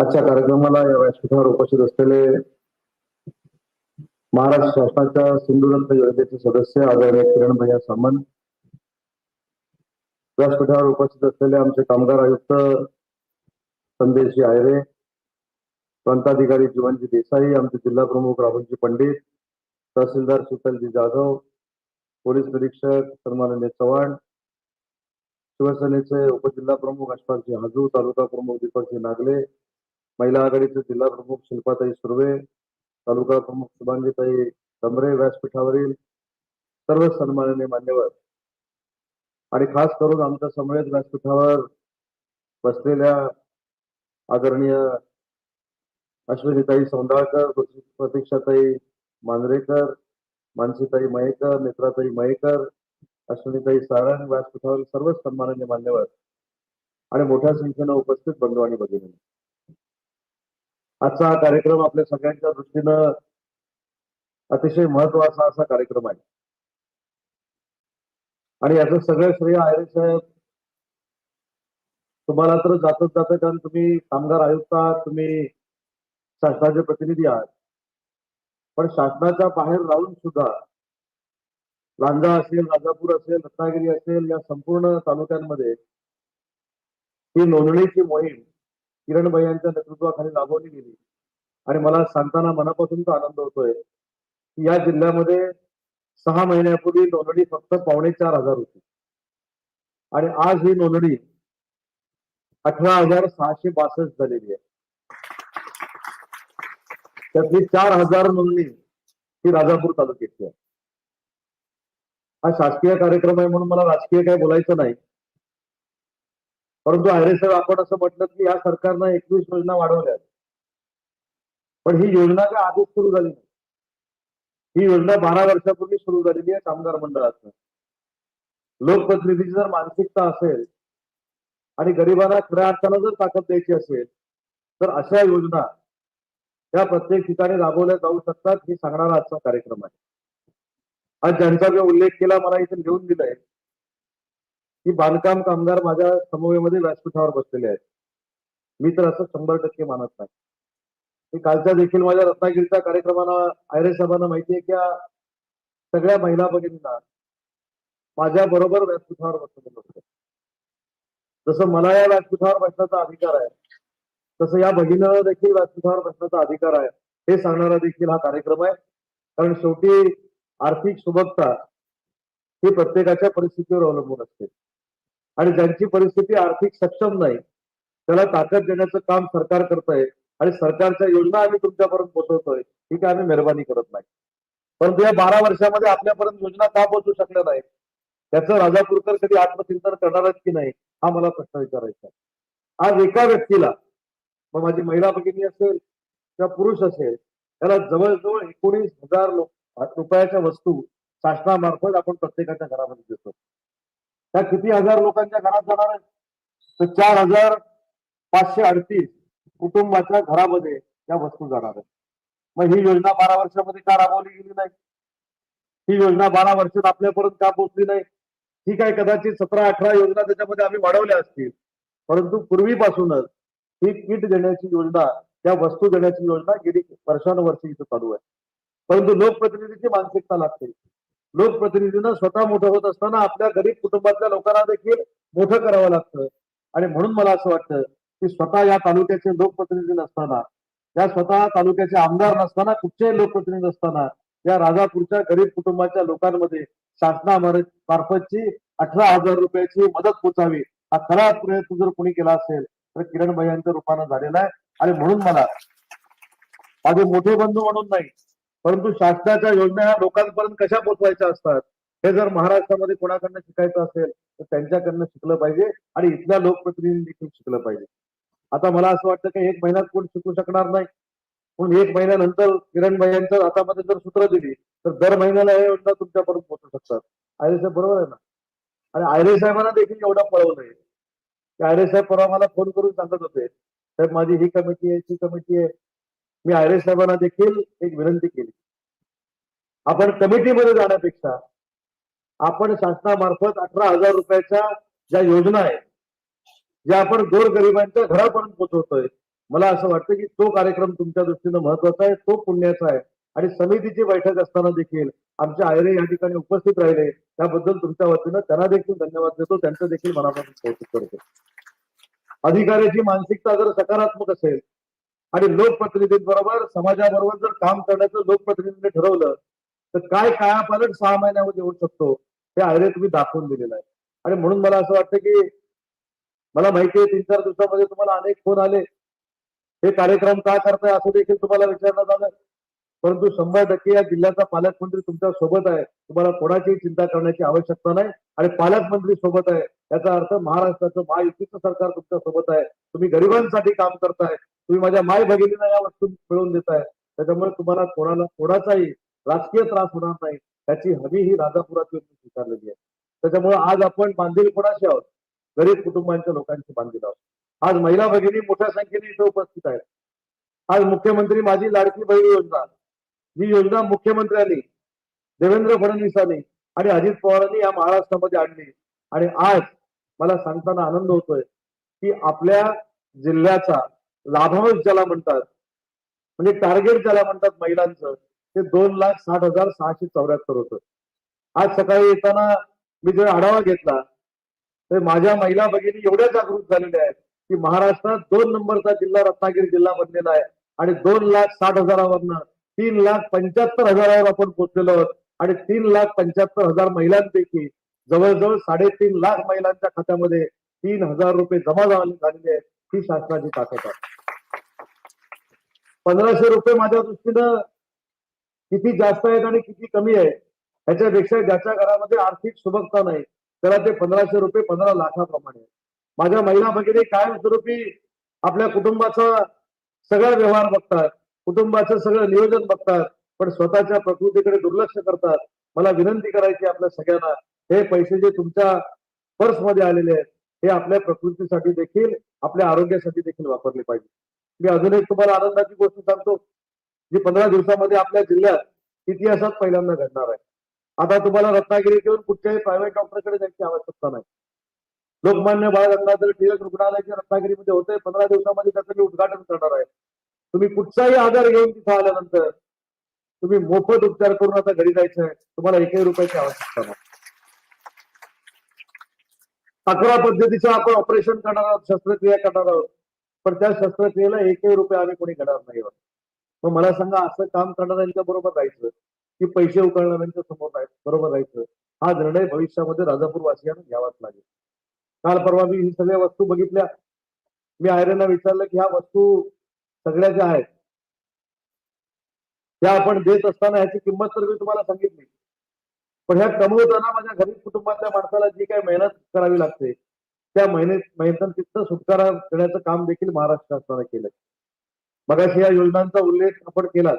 आजच्या कार्यक्रमाला या व्यासपीठावर उपस्थित असलेले महाराष्ट्र शासनाच्या सिंधुदुर्ग योजनेचे सदस्य आदरणीय किरण भैया सामंत व्यासपीठावर उपस्थित असलेले आमचे कामगार आयुक्त संदेशजी आयरे प्रांताधिकारी जीवनजी देसाई आमचे जिल्हा प्रमुख राहुलजी पंडित तहसीलदार शीतलजी जाधव पोलीस निरीक्षक सन्माननीय चव्हाण शिवसेनेचे उपजिल्हा प्रमुख अशफाकजी हाजू तालुका प्रमुख दीपकजी नागले महिला आघाडीचे जिल्हा प्रमुख शिल्पाताई सुर्वे तालुका प्रमुख शुभांगीताई कमरे व्यासपीठावरील सर्व सन्माननीय मान्यवर. आणि खास करून आमच्या समवेत व्यासपीठावर बसलेल्या आदरणीय अश्विनीताई सौंदाळकर प्रतीक्षाताई मांजरेकर मानसीताई मयेकर नेत्राताई मयेकर अश्विनीताई सारंग व्यासपीठावर सर्व सन्माननीय मान्यवर. आणि मोठ्या संख्येनं उपस्थित बंधू आणि भगिनी. आजचा हा कार्यक्रम आपल्या सगळ्यांच्या दृष्टीनं अतिशय महत्त्वाचा असा कार्यक्रम आहे. आणि याचं सगळं श्रेय आयरे साहेब तुम्हाला तर जातच जातं कारण तुम्ही कामगार आयुक्त आहात तुम्ही शासनाचे प्रतिनिधी आहात. पण शासनाच्या बाहेर राहून सुद्धा लांजा असेल राजापूर असेल रत्नागिरी असेल या संपूर्ण तालुक्यांमध्ये ही नोंदणीची मोहीम किरणबाई यांच्या नेतृत्वाखाली राबवली गेली. आणि मला सांगताना मनापासूनचा आनंद होतोय की या जिल्ह्यामध्ये सहा महिन्यापूर्वी नोंदणी फक्त पावणे चार हजार होती. आणि आज ही नोंदणी अठरा हजार सहाशे बासष्ट झालेली आहे. त्यातली चार हजार नोंदणी ही राजापूर तालुक्याची आहे. हा शासकीय कार्यक्रम आहे म्हणून मला राजकीय काय बोलायचं नाही. परंतु आयरे साहेब आपण असं म्हटलं की या सरकारनं एकवीस योजना वाढवल्या. पण ही योजना काय आधीच सुरू झाली नाही? ही योजना बारा वर्षापूर्वी सुरू झालेली आहे कामगार मंडळाचं लोकप्रतिनिधीची जर मानसिकता असेल आणि गरिबांना खऱ्या अर्थानं जर ताकद द्यायची असेल तर अशा योजना त्या प्रत्येक ठिकाणी राबवल्या जाऊ शकतात हे सांगणारा आजचा कार्यक्रम आहे. आज ज्यांचा जो उल्लेख केला मला इथे लिहून दिलाय की बांधकाम कामगार माझ्या समवेमध्ये व्यासपीठावर बसलेले आहेत. मी तर असं शंभर टक्के मानत नाही. मी कालच्या देखील माझ्या रत्नागिरीच्या कार्यक्रमाला आयरे साहेबांना माहिती आहे की सगळ्या महिला भगिनींना माझ्या बरोबर व्यासपीठावर बसलेलं होतं जसं मला या व्यासपीठावर बसण्याचा अधिकार आहे तसं या भगिनीला देखील व्यासपीठावर बसण्याचा अधिकार आहे हे सांगणारा देखील हा कार्यक्रम आहे. कारण शेवटी आर्थिक सुबकता ही प्रत्येकाच्या परिस्थितीवर अवलंबून असते. आणि ज्यांची परिस्थिती आर्थिक सक्षम नाही त्याला ताकद देण्याचं काम सरकार करत आहे आणि सरकारच्या योजना आम्ही तुमच्यापर्यंत पोहोचवतोय ही काय आम्ही मेहरबानी करत नाही. परंतु या बारा वर्षामध्ये आपल्यापर्यंत योजना का पोहोचू शकल्या नाही त्याचं राजापूरकर कधी आत्मचिंतन करणारच की नाही हा मला प्रश्न विचारायचा आहे. आज एका व्यक्तीला मग माझी महिला भगिनी असेल किंवा पुरुष असेल त्याला जवळजवळ एकोणीस हजार रुपयाच्या वस्तू शासनामार्फत आपण प्रत्येकाच्या घरामध्ये देतो. त्या किती हजार लोकांच्या घरात जाणार आहेत? तर चार हजार पाचशे अडतीस कुटुंबाच्या घरामध्ये त्या वस्तू जाणार आहेत. मग ही योजना बारा वर्षामध्ये का राबवली गेली नाही? ही योजना बारा वर्षात आपल्यापर्यंत का पोहोचली नाही? ठीक आहे कदाचित सतरा अठरा योजना त्याच्यामध्ये आम्ही वाढवल्या असतील. परंतु पूर्वीपासूनच ही किट देण्याची योजना त्या वस्तू देण्याची योजना गेली वर्षानुवर्षी इथं चालू आहे. परंतु लोकप्रतिनिधीची मानसिकता लागते. लोकप्रतिनिधीनं स्वतः मोठं होत असताना आपल्या गरीब कुटुंबातल्या लोकांना देखील मोठं करावं लागतं. आणि म्हणून मला असं वाटतं की स्वतः या तालुक्याचे लोकप्रतिनिधी नसताना या स्वतः तालुक्याचे आमदार नसताना कुठचेही लोकप्रतिनिधी असताना या राजापूरच्या गरीब कुटुंबाच्या लोकांमध्ये शासनामार्फतची अठरा हजार रुपयाची मदत पोचावी हा खरा प्रयत्न जर कोणी केला असेल तर किरण यांच्या रूपानं झालेला आहे. आणि म्हणून मला माझे मोठे बंधू म्हणून नाही परंतु शासनाच्या योजना ह्या लोकांपर्यंत कशा पोहोचवायच्या असतात? हे जर महाराष्ट्रामध्ये कोणाकडनं शिकायचं असेल तर त्यांच्याकडनं शिकलं पाहिजे आणि इथल्या लोकप्रतिनिधी देखील शिकलं पाहिजे. आता मला असं वाटतं की एक महिन्यात कोण शिकू शकणार नाही. पण एक महिन्यानंतर किरण भाईंच्या हातामध्ये जर सूत्र दिली तर दर महिन्याला हे योजना तुमच्यापर्यंत पोहोचू शकतात. आयरे साहेब बरोबर आहे ना? आणि आयरे साहेबांना देखील एवढा पळवलंय की आयरे साहेब परवा मला फोन करून सांगत होते साहेब माझी ही कमिटी आहे ती कमिटी आहे. मी आयरे साहेबांना देखील एक विनंती केली. आपण कमिटीमध्ये जाण्यापेक्षा आपण शासनामार्फत अठरा हजार रुपयाच्या ज्या योजना आहेत ज्या आपण गोरगरिबांच्या घरापर्यंत पोहोचवतोय मला असं वाटतं की तो कार्यक्रम तुमच्या दृष्टीनं महत्त्वाचा आहे तो पुण्याचा आहे. आणि समितीची बैठक असताना देखील आमच्या आयरे या ठिकाणी उपस्थित राहिले त्याबद्दल तुमच्या वतीनं त्यांना देखील धन्यवाद देतो त्यांचं देखील मनापासून कौतुक करतो. अधिकाऱ्याची मानसिकता जर सकारात्मक असेल आणि लोकप्रतिनिधींबरोबर समाजाबरोबर जर काम करण्याचं लोकप्रतिनिधींनी ठरवलं तर काय कायापालट सहा महिन्यामध्ये होऊ शकतो? हे आयरे तुम्ही दाखवून दिलेलं आहे. आणि म्हणून मला असं वाटतं की मला माहिती आहे तीन चार दिवसामध्ये तुम्हाला अनेक फोन आले. हे कार्यक्रम का करताय असं देखील तुम्हाला विचारण्यात आलं. परंतु शंभर टक्के या जिल्ह्याचा पालकमंत्री तुमच्यासोबत आहे. तुम्हाला कोणाचीही चिंता करण्याची आवश्यकता नाही. आणि पालकमंत्री सोबत आहे. याचा अर्थ महाराष्ट्राचं महायुतीचं सरकार तुमच्यासोबत आहे. तुम्ही गरिबांसाठी काम करताय. तुम्ही माझ्या माय भगिनीला या वस्तू मिळवून देताय. त्याच्यामुळे तुम्हाला कोणाला कोणाचाही राजकीय त्रास होणार नाही. त्याची हमी ही राजापुरात येऊन स्वीकारलेली आहे. त्याच्यामुळे आज आपण बांधील कोणाशी आहोत? गरीब कुटुंबांच्या लोकांची बांधील आहोत. आज महिला भगिनी मोठ्या संख्येने इथे उपस्थित आहेत. आज मुख्यमंत्री माझी लाडकी बहीण योजना. जी योजना मुख्यमंत्र्यांनी देवेंद्र फडणवीसांनी आणि अजित पवारांनी या महाराष्ट्रामध्ये आणली. आणि आज मला सांगताना आनंद होतोय की आपल्या जिल्ह्याचा लाभांश ज्याला म्हणतात म्हणजे टार्गेट ज्याला म्हणतात महिलांचं ते दोन लाख साठ हजार सहाशे चौऱ्याहत्तर होतं. आज सकाळी येताना मी जर आढावा घेतला तर माझ्या महिला भगिनी एवढ्या जागृत झालेल्या आहेत की महाराष्ट्रात दोन नंबरचा जिल्हा रत्नागिरी जिल्हा बनलेला आहे आणि दोन लाख साठ हजारावरनं तीन लाख पंच्याहत्तर हजारावर आपण पोहोचलेलो आहोत आणि तीन लाख पंच्याहत्तर हजार महिलांपैकी जवळजवळ साडेतीन लाख महिलांच्या खात्यामध्ये तीन हजार रुपये जमा झाले- झालेले आहेत ही शासनाची ताकद आहे. पंधराशे रुपये माझ्या दृष्टीनं किती जास्त आहेत आणि किती कमी आहे ह्याच्यापेक्षा ज्याच्या घरामध्ये आर्थिक सुबकता नाही त्याला ते पंधराशे रुपये पंधरा लाखाप्रमाणे माझ्या महिला भगिनी कायमस्वरूपी आपल्या कुटुंबाचा सगळा व्यवहार बघतात कुटुंबाचं सगळं नियोजन बघतात पण स्वतःच्या प्रकृतीकडे दुर्लक्ष करतात. मला विनंती करायची आपल्या सगळ्यांना हे पैसे जे तुमच्या पर्समध्ये आलेले आहेत हे आपल्या प्रकृतीसाठी देखील आपल्या आरोग्यासाठी देखील वापरले पाहिजे. मी अजून एक तुम्हाला आनंदाची गोष्ट सांगतो जी पंधरा दिवसामध्ये आपल्या जिल्ह्यात इतिहासात पहिल्यांदा घडणार आहे. आता तुम्हाला रत्नागिरी घेऊन कुठच्याही प्रायव्हेट डॉक्टरकडे जायची आवश्यकता नाही. लोकमान्य बाळ गंगाधर टिळक रुग्णालय जे रत्नागिरीमध्ये होते पंधरा दिवसामध्ये त्याचं मी उद्घाटन करणार आहे. तुम्ही कुठचाही आधार घेऊन तिथं आल्यानंतर तुम्ही मोफत उपचार करून आता घरी जायचं आहे तुम्हाला एकही रुपयाची आवश्यकता नाही. अकरा पद्धतीचं आपण ऑपरेशन करणार आहोत शस्त्रक्रिया करणार आहोत. पण त्या शस्त्रक्रियेला एकही रुपये आम्ही कोणी घेणार नाही मग मला सांगा असं काम करणाऱ्यांच्या बरोबर राहायचं की पैसे उकळणाऱ्यांच्या समोर बरोबर राहायचं हा निर्णय भविष्यामध्ये राजापूर वासियांना घ्यावाच लागेल. काल परवा मी ही सगळ्या वस्तू बघितल्या. मी आयरेना विचारलं की ह्या वस्तू सगळ्या ज्या आहेत त्या आपण देत असताना ह्याची किंमत तर मी तुम्हाला सांगितली. पण ह्या कमवताना माझ्या गरीब कुटुंबातल्या माणसाला जी काही मेहनत करावी लागते त्या मेहनत मेहनतीचं सुटकारा देण्याचं काम देखील महाराष्ट्र शासनाने केलं मगाशी या योजनांचा उल्लेख आपण केला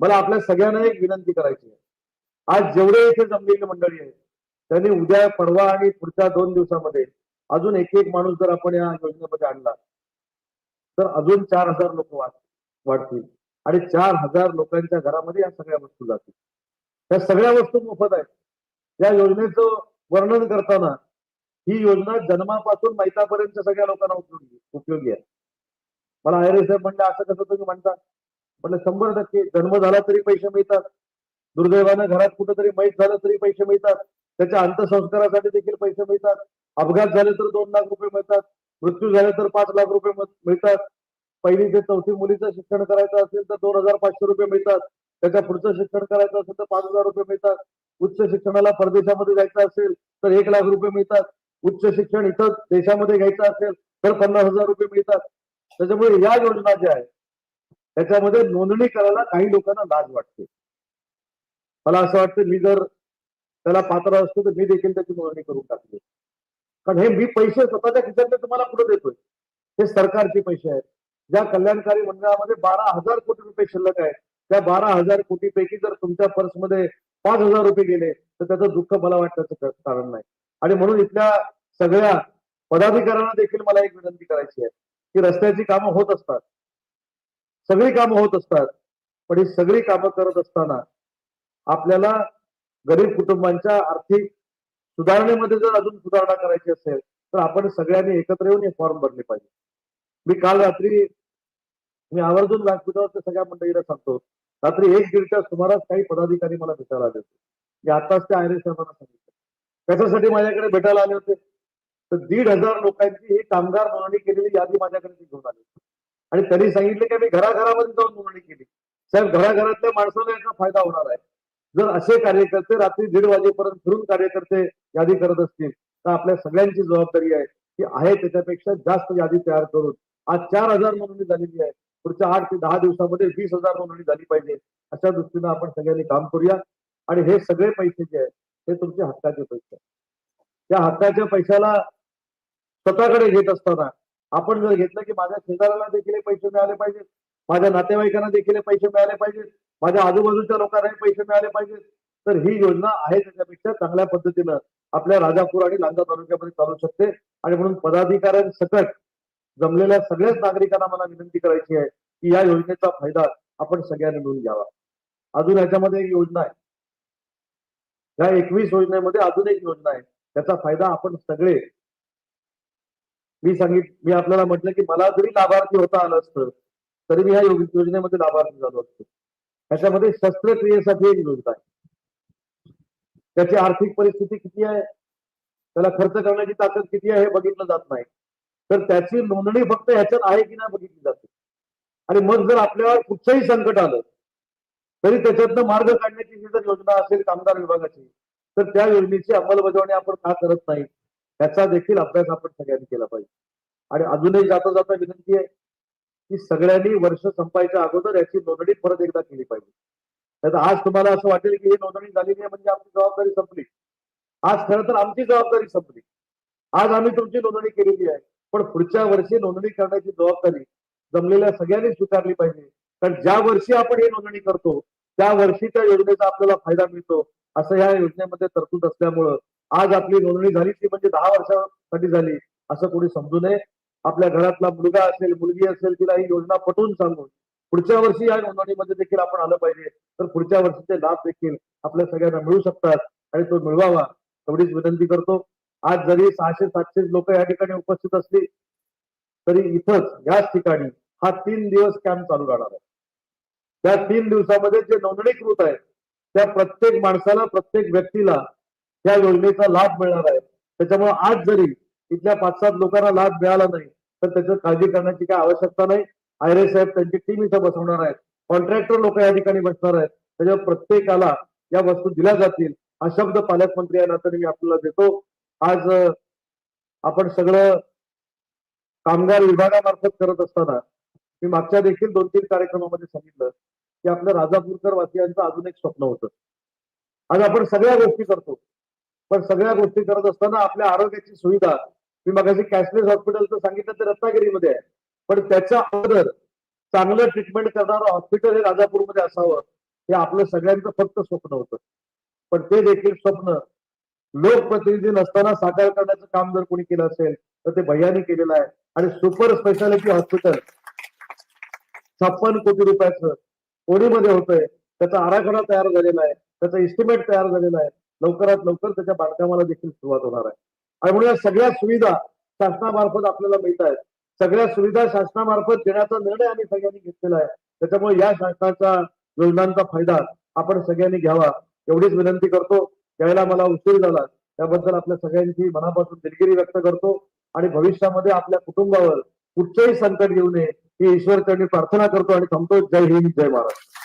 मला आपल्या सगळ्यांना एक विनंती करायची आहे. आज जेवढे इथे जमलेली मंडळी आहेत त्यांनी उद्या परवा आणि पुढच्या दोन दिवसामध्ये अजून एक एक माणूस जर आपण या योजनेमध्ये आणला तर अजून चार हजार लोक वाढतील आणि चार हजार लोकांच्या घरामध्ये या सगळ्या वस्तू जातील. त्या सगळ्या वस्तू मोफत आहेत. या योजनेचं वर्णन करताना ही योजना जन्मापासून मैतापर्यंत सगळ्या लोकांना उपयोगी उपयोगी आहे. मला आयरे साहेब म्हणले असं कसं तुम्ही म्हणता? म्हणलं शंभर टक्के जन्म झाला तरी पैसे मिळतात. दुर्दैवानं घरात कुठंतरी मैत झालं तरी पैसे मिळतात. त्याच्या अंत्यसंस्कारासाठी देखील पैसे मिळतात. अपघात झाले तर दोन लाख रुपये मिळतात. मृत्यू झाले तर पाच लाख रुपये मिळतात. पहिली ते चौथी मुलीचं शिक्षण करायचं असेल तर दोन हजार पाचशे रुपये मिळतात. त्याच्या पुढचं शिक्षण करायचं असेल तर पाच हजार रुपये मिळतात. उच्च शिक्षणाला परदेशामध्ये जायचं असेल तर एक लाख रुपये मिळतात. उच्च शिक्षण इथं देशामध्ये घ्यायचं असेल तर पन्नास हजार रुपये मिळतात. त्याच्यामुळे या योजना ज्या आहेत त्याच्यामध्ये नोंदणी करायला काही लोकांना लाज वाटते. मला असं वाटतं मी जर त्याला पात्र असतो तर मी देखील त्याची नोंदणी करून टाकली कारण हे मी पैसे स्वतःच्या खिशातले तुम्हाला पुढे देतोय? हे सरकारचे पैसे आहेत. ज्या कल्याणकारी मंडळामध्ये बारा हजार कोटी रुपये शिल्लक आहे त्या बारा हजार कोटी पैकी जर तुमच्या पर्समध्ये पाच हजार रुपये गेले तर त्याचं दुःख मला वाटण्याचं कारण नाही. आणि म्हणून इथल्या सगळ्या पदाधिकाऱ्यांना देखील मला एक विनंती करायची आहे की रस्त्याची कामं होत असतात. सगळी कामं होत असतात पण ही सगळी कामं करत असताना आपल्याला गरीब कुटुंबांच्या आर्थिक सुधारणेमध्ये जर अजून सुधारणा करायची असेल तर आपण सगळ्यांनी एकत्र येऊन हे फॉर्म भरले पाहिजे. मी काल रात्री मी आवर्जून व्यासपीठावर सगळ्या मंडळीला सांगतो रात्री एक दीडच्या सुमारास काही पदाधिकारी मला भेटायला आले होते. आताच त्या आयरे साहेबांना सांगितलं. त्याच्यासाठी माझ्याकडे भेटायला आले होते. तर दीड हजार लोकांची ही कामगार नोंदणी केलेली यादी माझ्याकडे घेऊन आली. आणि त्यांनी सांगितले की मी घराघरामध्ये जाऊन नोंदणी केली. साहेब घराघरातल्या माणसाला याचा फायदा होणार आहे. जर असे कार्यकर्ते रात्री दीड वाजेपर्यंत फिरून कार्यकर्ते यादी करत असतील तर आपल्या सगळ्यांची जबाबदारी आहे की आहे त्याच्यापेक्षा जास्त यादी तयार करून आज चार हजार नोंदणी झालेली आहे. पुढच्या आठ ते दहा दिवसामध्ये वीस हजार नोंदणी झाली पाहिजे. अशा दृष्टीनं आपण सगळ्यांनी काम करूया. आणि हे सगळे पैसे जे आहेत हे तुमचे हक्काचे पैसे. त्या हक्काच्या पैशाला स्वतःकडे घेत असताना आपण जर घेतलं की माझ्या शेजाऱ्याला देखील पैसे मिळाले पाहिजेत माझ्या नातेवाईकांना देखील पैसे मिळाले पाहिजेत माझ्या आजूबाजूच्या लोकांनाही पैसे मिळाले पाहिजेत तर ही योजना आहे त्याच्यापेक्षा चांगल्या पद्धतीनं आपल्या राजापूर आणि लांजा तालुक्यामध्ये चालू शकते. आणि म्हणून पदाधिकाऱ्यांसकट जमलेल्या सगळ्याच नागरिकांना मला विनंती करायची आहे की या योजनेचा फायदा आपण सगळ्यांनी मिळून घ्यावा. अजून याच्यामध्ये एक योजना आहे. या एकवीस योजनेमध्ये अजून एक योजना आहे. त्याचा फायदा आपण सगळे. मी सांगित मी आपल्याला म्हटलं की मला जरी लाभार्थी होता आलं असतं तरी मी ह्या योजनेमध्ये लाभार्थी झालो असतो. त्याच्यामध्ये शस्त्रक्रियेसाठी एक योजना आहे. त्याची आर्थिक परिस्थिती किती आहे? त्याला खर्च करण्याची ताकद किती आहे हे बघितलं जात नाही. तर त्याची नोंदणी फक्त ह्याच्यात आहे की नाही बघितली जाते. आणि मग जर आपल्यावर कुठचंही संकट आलं तरी त्याच्यातनं मार्ग काढण्याची ही जर योजना असेल कामगार विभागाची तर त्या योजनेची अंमलबजावणी आपण का करत नाही? त्याचा देखील अभ्यास आपण सगळ्यांनी केला पाहिजे. आणि अजूनही जाता जाता विनंती आहे की सगळ्यांनी वर्ष संपायच्या अगोदर याची नोंदणी परत एकदा केली पाहिजे. तर आज तुम्हाला असं वाटेल की ही नोंदणी झालेली आहे म्हणजे आपली जबाबदारी संपली. आज खरं तर आमची जबाबदारी संपली. आज आम्ही तुमची नोंदणी केलेली आहे. पण पुढच्या वर्षी नोंदणी करण्याची जबाबदारी जमलेल्या सगळ्यांनी स्वीकारली पाहिजे. कारण ज्या वर्षी आपण ही नोंदणी करतो त्या वर्षी त्या योजनेचा आपल्याला फायदा मिळतो. असं या योजनेमध्ये तरतूद असल्यामुळं आज आपली नोंदणी झाली ती म्हणजे दहा वर्षासाठी झाली. असं कोणी समजू नये. आपल्या घरातला मुलगा असेल मुलगी असेल तिला ही योजना पटवून सांगून पुढच्या वर्षी या नोंदणीमध्ये देखील आपण आलं पाहिजे. तर पुढच्या वर्षीचे लाभ देखील आपल्या सगळ्यांना मिळू शकतात आणि तो मिळवावा. एवढीच विनंती करतो. आज जरी सहाशे सातशे लोक या ठिकाणी उपस्थित असली तरी इथंच याच ठिकाणी हा तीन दिवस कॅम्प चालू राहणार आहे. त्या तीन दिवसामध्ये जे नोंदणीकृत आहेत त्या प्रत्येक माणसाला प्रत्येक व्यक्तीला या योजनेचा लाभ मिळणार आहे. त्याच्यामुळे आज जरी इथल्या पाच सात लोकांना लाभ मिळाला नाही तर त्याचं काळजी करण्याची काय आवश्यकता नाही. आयरे साहेब त्यांची टीम इथं बसवणार आहेत. कॉन्ट्रॅक्टर लोक या ठिकाणी बसणार आहेत. त्याच्यावर प्रत्येकाला या वस्तू दिल्या जातील. हा शब्द पालकमंत्री या नात्याने मी आपल्याला देतो. आज आपण सगळं कामगार विभागामार्फत करत असताना मी मागच्या देखील दोन तीन कार्यक्रमामध्ये सांगितलं की आपल्या राजापूरकर वासियांचं अजून एक स्वप्न होतं. आज आपण सगळ्या गोष्टी करतो. पण सगळ्या गोष्टी करत असताना आपल्या आरोग्याची सुविधा मी मगाशी कॅशलेस हॉस्पिटलचं सांगितलं ते रत्नागिरीमध्ये आहे. पण त्याच्या अगोदर चांगलं ट्रीटमेंट करणारं हॉस्पिटल हे राजापूरमध्ये असावं हे आपलं सगळ्यांचं फक्त स्वप्न होतं. पण ते देखील स्वप्न लोकप्रतिनिधी नसताना साकार करण्याचं काम जर कोणी केलं असेल तर ते भैयाने केलेलं आहे. आणि सुपर स्पेशालिटी हॉस्पिटल छप्पन कोटी रुपयाचं कोणीमध्ये होतंय. त्याचा आराखडा तयार झालेला आहे. त्याचा इस्टिमेट तयार झालेला आहे. लवकरात लवकर त्याच्या बांधकामाला देखील सुरुवात होणार आहे. आणि म्हणून या सगळ्या सुविधा शासनामार्फत आपल्याला मिळत आहेत. सगळ्या सुविधा शासनामार्फत देण्याचा निर्णय आम्ही सगळ्यांनी घेतलेला आहे. त्याच्यामुळे या शासनाच्या योजनांचा फायदा आपण सगळ्यांनी घ्यावा. एवढीच विनंती करतो. यायला मला उशीर झाला. त्याबद्दल आपल्या सगळ्यांची मनापासून दिलगिरी व्यक्त करतो. आणि भविष्यामध्ये आपल्या कुटुंबावर कुठचंही संकट येऊ नये. ही ईश्वरकडे प्रार्थना करतो आणि थांबतो जय हिंद जय महाराष्ट्र.